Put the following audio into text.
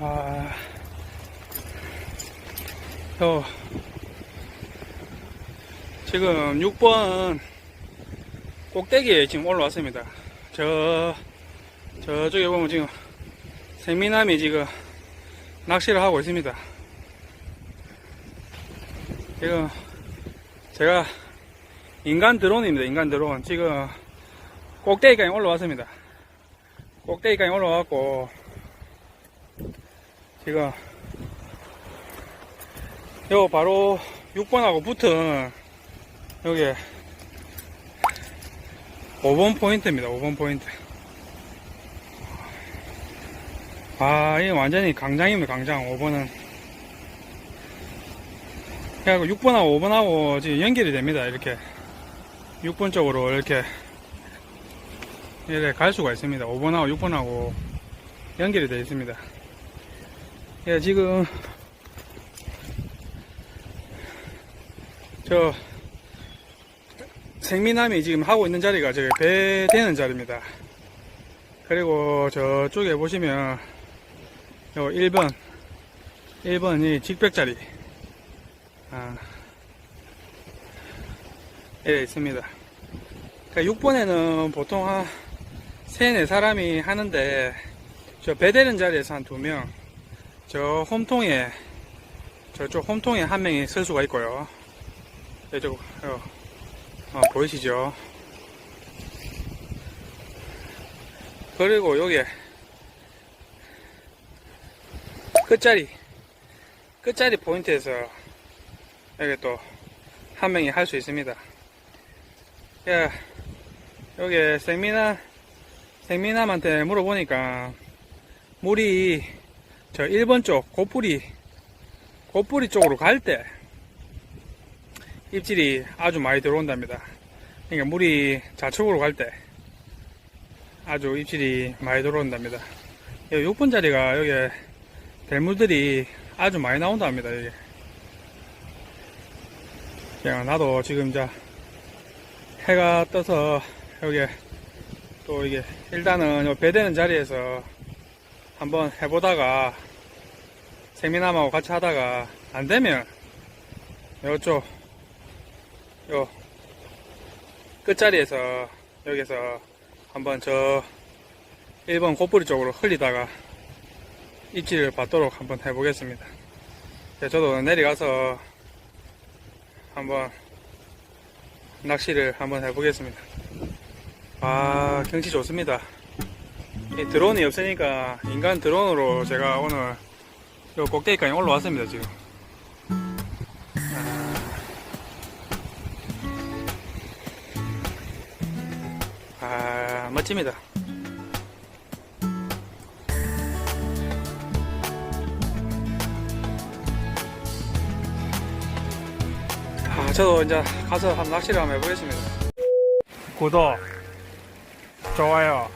아, 요, 지금 6번 꼭대기에 지금 올라왔습니다. 저, 저쪽에 보면 지금 세미남이 지금 낚시를 하고 있습니다. 지금 제가 인간 드론입니다. 인간 드론. 지금 꼭대기까지 올라왔습니다. 꼭대기까지 올라왔고, 지금 요 바로 6번하고 붙은 여기 5번 포인트입니다. 5번 포인트. 아, 이게 완전히 강장입니다. 강장. 5번은. 그래갖고 6번하고 5번하고 지금 연결이 됩니다. 이렇게. 6번 쪽으로 이렇게. 이렇게 갈 수가 있습니다. 5번하고 6번하고 연결이 되어 있습니다. 예, 지금 저 생미남이 지금 하고 있는 자리가 저기 배 되는 자리입니다. 그리고 저쪽에 보시면 요 1번 1번이 직벽자리 아, 예 있습니다. 그러니까 6번에는 보통 한 3, 4사람이 하는데 저 배 되는 자리에서 한 2명 저 홈통에 저쪽 홈통에 한 명이 쓸 수가 있고요. 이쪽 어, 어, 보이시죠? 그리고 여기 끝자리 끝자리 포인트에서 여기 또 한 명이 할 수 있습니다. 예, 여기 생미남 생미남한테 물어보니까 물이 저 1번 쪽 고뿌리 고뿌리 쪽으로 갈 때 입질이 아주 많이 들어온답니다. 그러니까 물이 좌측으로 갈 때 아주 입질이 많이 들어온답니다. 여기 6번 자리가 여기 대물들이 아주 많이 나온답니다. 여기. 그냥 나도 지금 이제 해가 떠서 여기 또 이게 일단은 요 배되는 자리에서 한번 해보다가 세미남하고 같이 하다가 안 되면 요쪽 요 끝자리에서 여기서 한번 저 1번 고뿌리 쪽으로 흘리다가 입질을 받도록 한번 해보겠습니다. 네, 저도 내려가서 한번 낚시를 한번 해보겠습니다. 아 경치 좋습니다. 이 드론이 없으니까 인간 드론으로 제가 오늘 요 꼭대기까지 올라왔습니다 지금. 아 멋집니다. 아 저도 이제 가서 한번 낚시를 한번 해보겠습니다. 구독, 좋아요,